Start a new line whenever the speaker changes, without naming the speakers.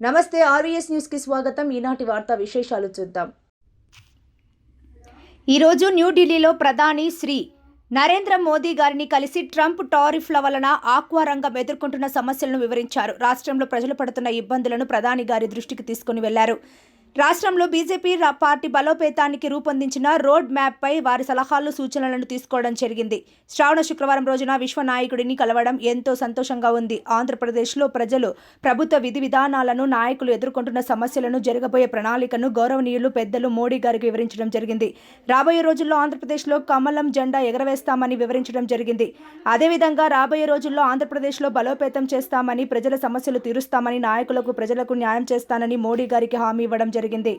నమస్తే ఆర్వీఎస్ న్యూస్కి స్వాగతం. ఈనాటి వార్తా విశేషాలు చూద్దాం. ఈరోజు న్యూఢిల్లీలో ప్రధాని శ్రీ నరేంద్ర మోదీ గారిని కలిసి ట్రంప్ టారిఫ్ల వలన ఆక్వా రంగం ఎదుర్కొంటున్న సమస్యలను వివరించారు. రాష్ట్రంలో ప్రజలు పడుతున్న ఇబ్బందులను ప్రధాని గారి దృష్టికి తీసుకుని వెళ్ళారు. రాష్ట్రంలో బీజేపీ పార్టీ బలోపేతానికి రూపొందించిన రోడ్ మ్యాప్పై వారి సలహాలు సూచనలను తీసుకోవడం జరిగింది. శ్రావణ శుక్రవారం రోజున విశ్వ నాయకుడిని కలవడం ఎంతో సంతోషంగా ఉంది. ఆంధ్రప్రదేశ్లో ప్రజలు ప్రభుత్వ విధి విధానాలను నాయకులు ఎదుర్కొంటున్న సమస్యలను జరగబోయే ప్రణాళికను గౌరవనీయులు పెద్దలు మోడీ గారికి వివరించడం జరిగింది. రాబోయే రోజుల్లో ఆంధ్రప్రదేశ్లో కమలం జెండా ఎగరవేస్తామని వివరించడం జరిగింది. అదేవిధంగా రాబోయే రోజుల్లో ఆంధ్రప్రదేశ్లో బలోపేతం చేస్తామని ప్రజల సమస్యలు తీరుస్తామని నాయకులకు ప్రజలకు న్యాయం చేస్తానని మోడీ గారికి హామీ ఇవ్వడం జరిగింది. జరిగింది.